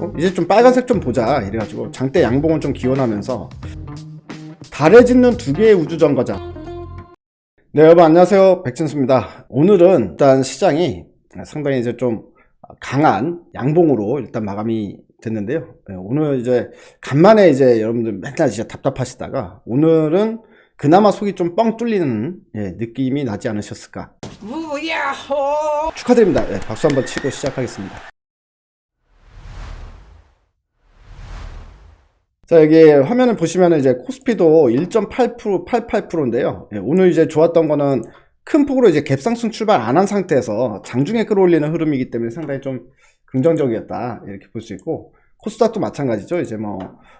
어? 이제 좀 빨간색 좀 보자. 이래가지고 장대 양봉을 좀 기원하면서. 달에 짓는 두 개의 우주정거장. 네 여러분 안녕하세요. 백진수입니다. 오늘은 일단 시장이 상당히 이제 좀 강한 양봉으로 일단 마감이 됐는데요. 네, 오늘 이제 간만에 이제 여러분들 맨날 진짜 답답하시다가 오늘은 그나마 속이 좀 뻥 뚫리는 예, 느낌이 나지 않으셨을까? 우야호! 축하드립니다. 예, 박수 한번 치고 시작하겠습니다 자 여기 화면을 보시면 이제 코스피도 1.8% 88%인데요. 오늘 이제 좋았던 거는 큰 폭으로 이제 갭상승 출발 안 한 상태에서 장중에 끌어올리는 흐름이기 때문에 상당히 좀 긍정적이었다 이렇게 볼 수 있고 코스닥도 마찬가지죠. 이제 뭐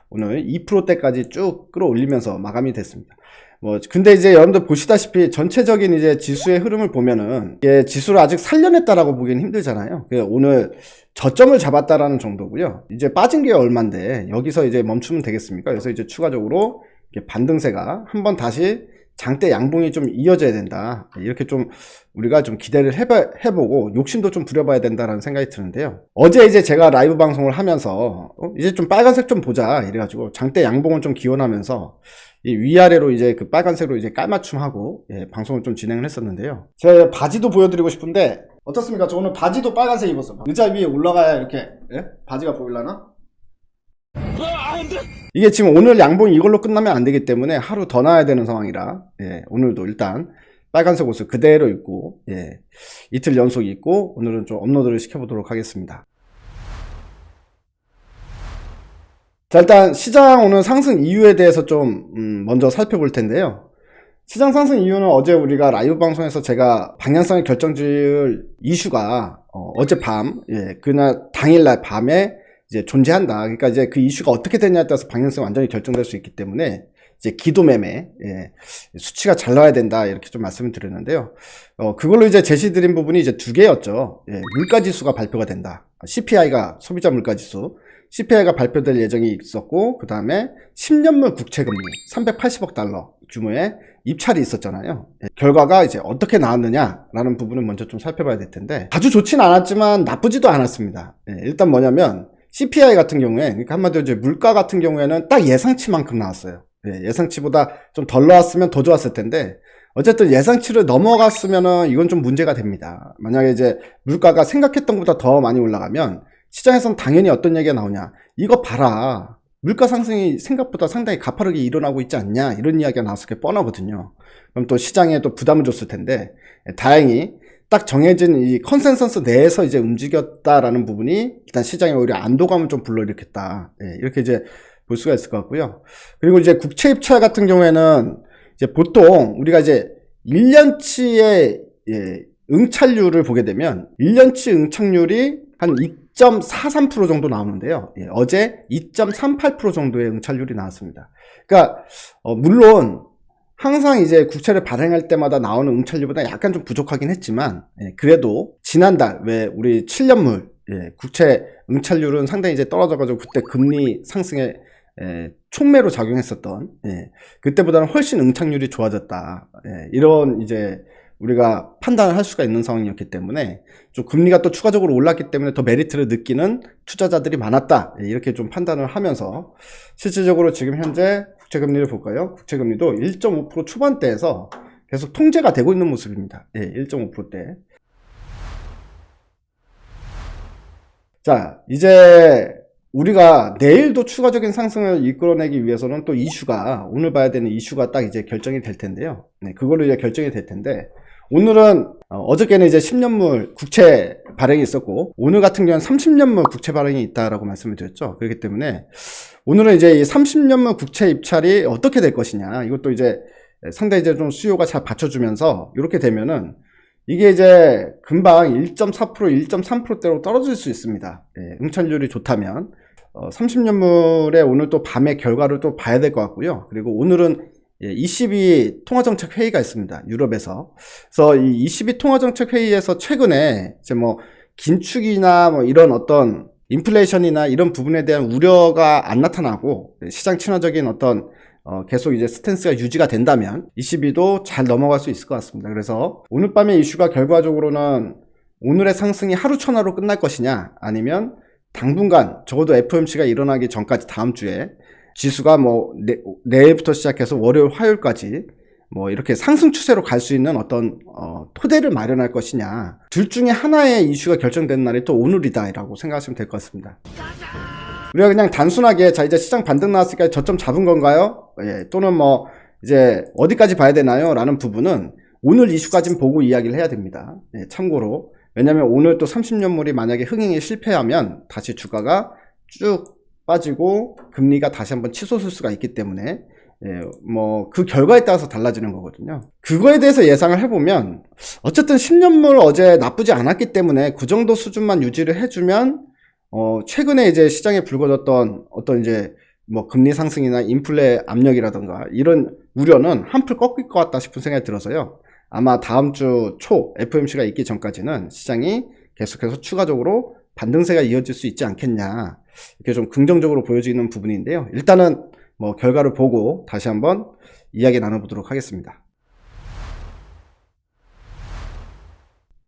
오늘 2%대까지 쭉 끌어올리면서 마감이 됐습니다 뭐 근데 이제 여러분들 보시다시피 전체적인 이제 지수의 흐름을 보면은 이게 지수를 아직 살려냈다라고 보기는 힘들잖아요. 그 오늘 저점을 잡았다라는 정도고요. 이제 빠진 게 얼만데 여기서 이제 멈추면 되겠습니까? 그래서 이제 추가적으로 반등세가 한번 다시 장대 양봉이 좀 이어져야 된다. 이렇게 좀 우리가 좀 기대를 해봐, 해보고 욕심도 좀 부려봐야 된다라는 생각이 드는데요. 어제 이제 제가 라이브 방송을 하면서 어? 이제 좀 빨간색 좀 보자 이래가지고 장대 양봉을 좀 기원하면서 이 위아래로 이제 그 빨간색으로 이제 깔맞춤하고 예, 방송을 좀 진행을 했었는데요. 제가 바지도 보여드리고 싶은데 어떻습니까? 저 오늘 바지도 빨간색 입었어. 의자 위에 올라가야 이렇게 예? 바지가 보일라나? 이게 지금 오늘 양봉이 이걸로 끝나면 안 되기 때문에 하루 더 나야 되는 상황이라 예, 오늘도 일단 빨간색 옷을 그대로 입고 예, 이틀 연속 입고 오늘은 좀 업로드를 시켜보도록 하겠습니다. 자 일단 시장 오늘 상승 이유에 대해서 좀 음, 먼저 살펴볼 텐데요. 시장 상승 이유는 어제 우리가 라이브 방송에서 제가 방향성을 결정지을 이슈가 어, 젯밤 예, 그날 당일날 밤에 이제 존재한다. 그러니까 이제 그 이슈가 어떻게 되냐에 따라서 방향성이 완전히 결정될 수 있기 때문에 이제 기도 매매 예, 수치가 잘 나와야 된다 이렇게 좀 말씀을 드렸는데요. 어, 그걸로 이제 제시드린 부분이 이제 두 개였죠. 예, 물가 지수가 발표가 된다. CPI가 소비자 물가 지수, CPI가 발표될 예정이 있었고 그 다음에 10년물 국채금리 380억 달러 규모의 입찰이 있었잖아요. 예, 결과가 이제 어떻게 나왔느냐라는 부분을 먼저 좀 살펴봐야 될 텐데 아주 좋진 않았지만 나쁘지도 않았습니다. 예, 일단 뭐냐면 CPI 같은 경우에 그러니까 한마디로 이제 물가 같은 경우에는 딱 예상치만큼 나왔어요. 예, 예상치보다 좀 덜 나왔으면 더 좋았을 텐데 어쨌든 예상치를 넘어갔으면은 이건 좀 문제가 됩니다. 만약에 이제 물가가 생각했던 것보다 더 많이 올라가면 시장에선 당연히 어떤 얘기가 나오냐. 이거 봐라. 물가 상승이 생각보다 상당히 가파르게 일어나고 있지 않냐. 이런 이야기가 나왔을 게 뻔하거든요. 그럼 또 시장에 또 부담을 줬을 텐데, 예, 다행히 딱 정해진 이 컨센서스 내에서 이제 움직였다라는 부분이 일단 시장에 오히려 안도감을 좀 불러일으켰다. 예, 이렇게 이제 볼 수가 있을 것 같고요. 그리고 이제 국채 입찰 같은 경우에는 이제 보통 우리가 이제 1년치의 예, 응찰률을 보게 되면 1년치 응착률이 한 2.43% 정도 나오는데요. 예, 어제 2.38% 정도의 응찰률이 나왔습니다. 그러니까 어, 물론 항상 이제 국채를 발행할 때마다 나오는 응찰률보다 약간 좀 부족하긴 했지만 예, 그래도 지난달 왜 우리 7년물 예, 국채 응찰률은 상당히 이제 떨어져가지고 그때 금리 상승에 예, 촉매로 작용했었던 예, 그때보다는 훨씬 응착률이 좋아졌다. 예, 이런 이제 우리가 판단을 할 수가 있는 상황이었기 때문에 좀 금리가 또 추가적으로 올랐기 때문에 더 메리트를 느끼는 투자자들이 많았다. 예, 이렇게 좀 판단을 하면서 실질적으로 지금 현재 국채금리를 볼까요? 국채금리도 1.5% 초반대에서 계속 통제가 되고 있는 모습입니다. 예, 1.5%대. 자, 이제 우리가 내일도 추가적인 상승을 이끌어내기 위해서는 또 이슈가 오늘 봐야 되는 이슈가 딱 이제 결정이 될 텐데요. 네, 그걸로 이제 결정이 될 텐데 오늘은 어, 저께는 이제 10년물 국채 발행이 있었고 오늘 같은 경우는 30년물 국채 발행이 있다라고 말씀을 드렸죠. 그렇기 때문에 오늘은 이제 이 30년물 국채 입찰이 어떻게 될 것이냐 이것도 이제 상당히 이제 좀 수요가 잘 받쳐주면서 이렇게 되면은 이게 이제 금방 1.4% 1.3%대로 떨어질 수 있습니다. 예, 응찰률이 좋다면 어, 30년물에 오늘 또 밤의 결과를 또 봐야 될 것 같고요. 그리고 오늘은 예, 22 통화정책 회의가 있습니다. 유럽에서. 그래서 이 22 통화정책 회의에서 최근에 이제 뭐 긴축이나 뭐 이런 어떤 인플레이션이나 이런 부분에 대한 우려가 안 나타나고 시장 친화적인 어떤 어, 계속 이제 스탠스가 유지가 된다면 22도 잘 넘어갈 수 있을 것 같습니다. 그래서 오늘 밤의 이슈가 결과적으로는 오늘의 상승이 하루 천하로 끝날 것이냐 아니면 당분간 적어도 FOMC가 일어나기 전까지 다음 주에 지수가 뭐 내, 내일부터 시작해서 월요일 화요일까지 뭐 이렇게 상승 추세로 갈 수 있는 어떤 어, 토대를 마련할 것이냐 둘 중에 하나의 이슈가 결정되는 날이 또 오늘이다라고 생각하시면 될 것 같습니다. 우리가 그냥 단순하게 자 이제 시장 반등 나왔으니까 저점 잡은 건가요? 예, 또는 뭐 이제 어디까지 봐야 되나요? 라는 부분은 오늘 이슈까지는 보고 이야기를 해야 됩니다. 예, 참고로 왜냐하면 오늘 또 30년물이 만약에 흥행에 실패하면 다시 주가가 쭉 빠지고 금리가 다시 한번 치솟을 수가 있기 때문에 예, 뭐 그 결과에 따라서 달라지는 거거든요. 그거에 대해서 예상을 해보면 어쨌든 10년물 어제 나쁘지 않았기 때문에 그 정도 수준만 유지를 해주면 어, 최근에 이제 시장에 불거졌던 어떤 이제 뭐 금리 상승이나 인플레 압력이라던가 이런 우려는 한풀 꺾일 것 같다 싶은 생각이 들어서요. 아마 다음 주 초 FOMC가 있기 전까지는 시장이 계속해서 추가적으로 반등세가 이어질 수 있지 않겠냐. 이렇게 좀 긍정적으로 보여지는 부분인데요. 일단은 뭐 결과를 보고 다시 한번 이야기 나눠보도록 하겠습니다.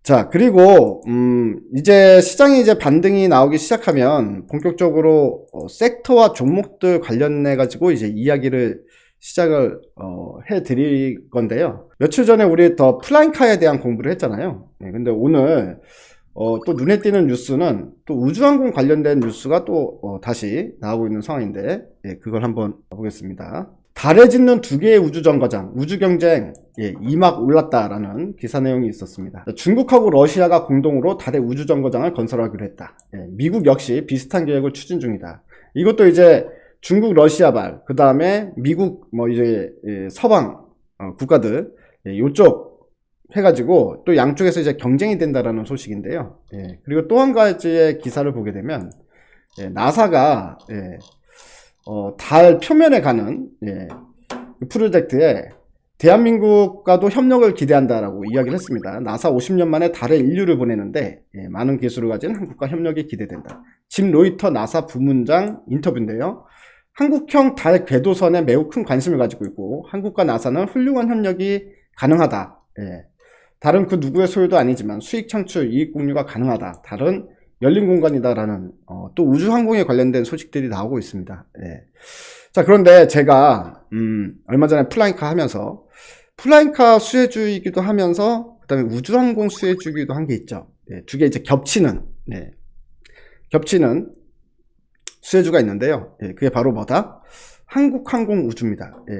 자, 그리고, 음, 이제 시장이 이제 반등이 나오기 시작하면 본격적으로 어, 섹터와 종목들 관련해 가지고 이제 이야기를 시작을, 어, 해 드릴 건데요. 며칠 전에 우리 더 플라잉카에 대한 공부를 했잖아요. 네, 근데 오늘, 어, 또 눈에 띄는 뉴스는 또 우주항공 관련된 뉴스가 또 어, 다시 나오고 있는 상황인데, 예, 그걸 한번 보겠습니다. 달에 짓는 두 개의 우주정거장, 우주경쟁, 예, 2막 올랐다라는 기사 내용이 있었습니다. 중국하고 러시아가 공동으로 달에 우주정거장을 건설하기로 했다. 예, 미국 역시 비슷한 계획을 추진 중이다. 이것도 이제 중국, 러시아발, 그 다음에 미국, 뭐 이제 예, 서방 어, 국가들, 예, 요쪽 해가지고 또 양쪽에서 이제 경쟁이 된다라는 소식인데요. 예, 그리고 또 한 가지의 기사를 보게 되면 예, 나사가 예, 어, 달 표면에 가는 예, 그 프로젝트에 대한민국과도 협력을 기대한다라고 이야기를 했습니다. 나사 50년 만에 달에 인류를 보내는데 예, 많은 기술을 가진 한국과 협력이 기대된다. 짐 로이터 나사 부문장 인터뷰인데요. 한국형 달 궤도선에 매우 큰 관심을 가지고 있고 한국과 나사는 훌륭한 협력이 가능하다. 예. 다른 그 누구의 소유도 아니지만 수익 창출, 이익 공유가 가능하다. 다른 열린 공간이다라는 어, 또 우주항공에 관련된 소식들이 나오고 있습니다. 예. 자 그런데 제가 음, 얼마 전에 플라잉카 하면서 플라잉카 수혜주이기도 하면서 그다음에 우주항공 수혜주기도 한 게 있죠. 예, 두개 이제 겹치는 네. 겹치는 수혜주가 있는데요. 예, 그게 바로 뭐다? 한국항공 우주입니다. 예.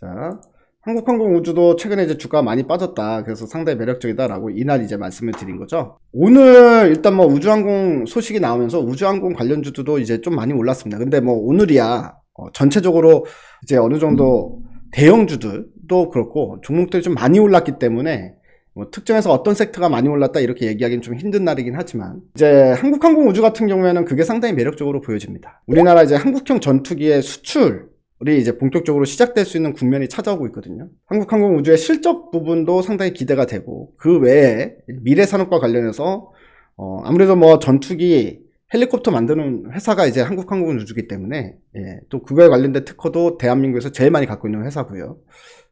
자, 한국항공우주도 최근에 이제 주가가 많이 빠졌다. 그래서 상당히 매력적이다라고 이날 이제 말씀을 드린 거죠. 오늘 일단 뭐 우주항공 소식이 나오면서 우주항공 관련주도 이제 좀 많이 올랐습니다. 근데 뭐 오늘이야 어, 전체적으로 이제 어느 정도 대형주들도 그렇고 종목들이 좀 많이 올랐기 때문에 뭐 특정해서 어떤 섹터가 많이 올랐다 이렇게 얘기하기는 좀 힘든 날이긴 하지만 이제 한국항공우주 같은 경우에는 그게 상당히 매력적으로 보여집니다. 우리나라 이제 한국형 전투기의 수출 이 이제 본격적으로 시작될 수 있는 국면이 찾아오고 있거든요. 한국항공우주의 실적 부분도 상당히 기대가 되고 그 외에 미래 산업과 관련해서 어 아무래도 뭐 전투기 헬리콥터 만드는 회사가 이제 한국항공우주기 때문에 예, 또 그거에 관련된 특허도 대한민국에서 제일 많이 갖고 있는 회사고요.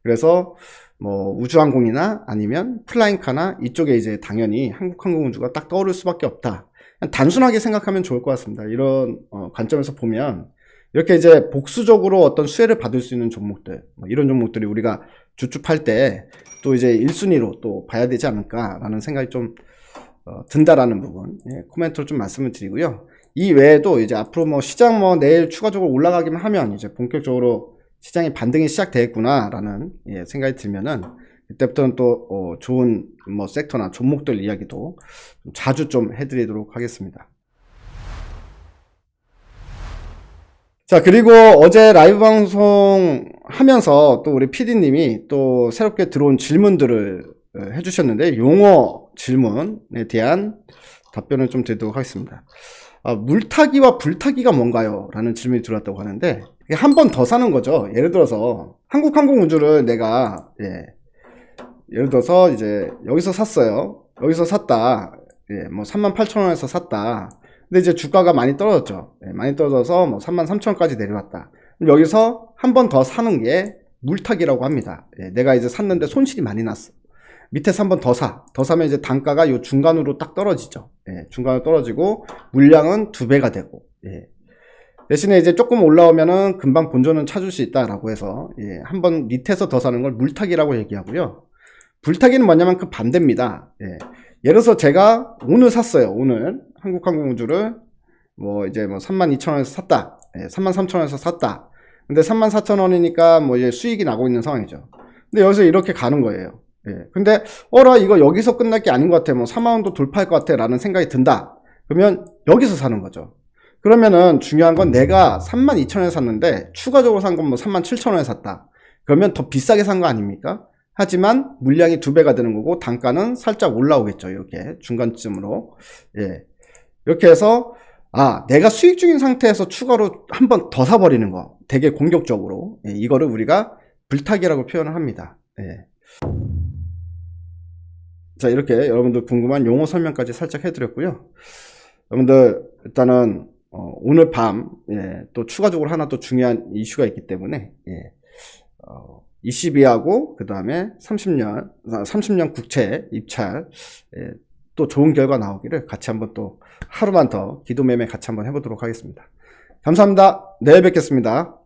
그래서 뭐 우주항공이나 아니면 플라잉카나 이쪽에 이제 당연히 한국항공우주가 딱 떠오를 수밖에 없다. 단순하게 생각하면 좋을 것 같습니다. 이런 어, 관점에서 보면 이렇게 이제 복수적으로 어떤 수혜를 받을 수 있는 종목들 뭐 이런 종목들이 우리가 주축할 때 또 이제 1순위로 또 봐야 되지 않을까라는 생각이 좀 어, 든다라는 부분 예, 코멘트로 좀 말씀을 드리고요. 이 외에도 이제 앞으로 뭐 시장 뭐 내일 추가적으로 올라가기만 하면 이제 본격적으로 시장이 반등이 시작되겠구나라는 예, 생각이 들면은 그때부터는 또 어, 좋은 뭐 섹터나 종목들 이야기도 좀 자주 좀 해드리도록 하겠습니다. 자 그리고 어제 라이브 방송 하면서 또 우리 PD님이 또 새롭게 들어온 질문들을 어, 해주셨는데 용어 질문에 대한 답변을 좀 드리도록 하겠습니다. 아, 물타기와 불타기가 뭔가요? 라는 질문이 들어왔다고 하는데 한 번 더 사는 거죠. 예를 들어서 한국항공우주를 내가 예, 예를 들어서 이제 여기서 샀어요. 여기서 샀다. 예, 뭐 38,000원에서 샀다. 근데 이제 주가가 많이 떨어졌죠. 예, 많이 떨어져서 뭐 33,000원까지 내려왔다. 그럼 여기서 한 번 더 사는 게 물타기라고 합니다. 예, 내가 이제 샀는데 손실이 많이 났어. 밑에서 한 번 더 사. 더 사면 이제 단가가 요 중간으로 딱 떨어지죠. 예, 중간으로 떨어지고 물량은 두 배가 되고. 예. 대신에 이제 조금 올라오면은 금방 본전은 찾을 수 있다라고 해서 예, 한 번 밑에서 더 사는 걸 물타기라고 얘기하고요. 불타기는 뭐냐면 그 반대입니다. 예. 예를 들어서 제가 오늘 샀어요. 오늘 한국항공우주를 뭐 이제 뭐 32,000원에서 샀다. 예, 33,000원에서 샀다. 근데 34,000원이니까 뭐 이제 수익이 나고 있는 상황이죠. 근데 여기서 이렇게 가는 거예요. 예. 근데 어라 이거 여기서 끝날 게 아닌 것 같아. 뭐 4만 원도 돌파할 것 같아 라는 생각이 든다. 그러면 여기서 사는 거죠. 그러면은 중요한 건 내가 32,000원에 샀는데 추가적으로 산 건 뭐 37,000원에 샀다. 그러면 더 비싸게 산 거 아닙니까? 하지만 물량이 두 배가 되는 거고 단가는 살짝 올라오겠죠. 이렇게 중간쯤으로. 예. 이렇게 해서 아, 내가 수익 중인 상태에서 추가로 한 번 더 사버리는 거. 되게 공격적으로. 예, 이거를 우리가 불타기라고 표현을 합니다. 예. 자, 이렇게 여러분들 궁금한 용어 설명까지 살짝 해드렸고요. 여러분들, 일단은, 어, 오늘 밤, 예, 또 추가적으로 하나 또 중요한 이슈가 있기 때문에, 예, 어, 22하고, 그 다음에 30년, 30년 국채 입찰, 예, 또 좋은 결과 나오기를 같이 한번 또 하루만 더 기도 매매 같이 한번 해보도록 하겠습니다. 감사합니다. 내일 뵙겠습니다.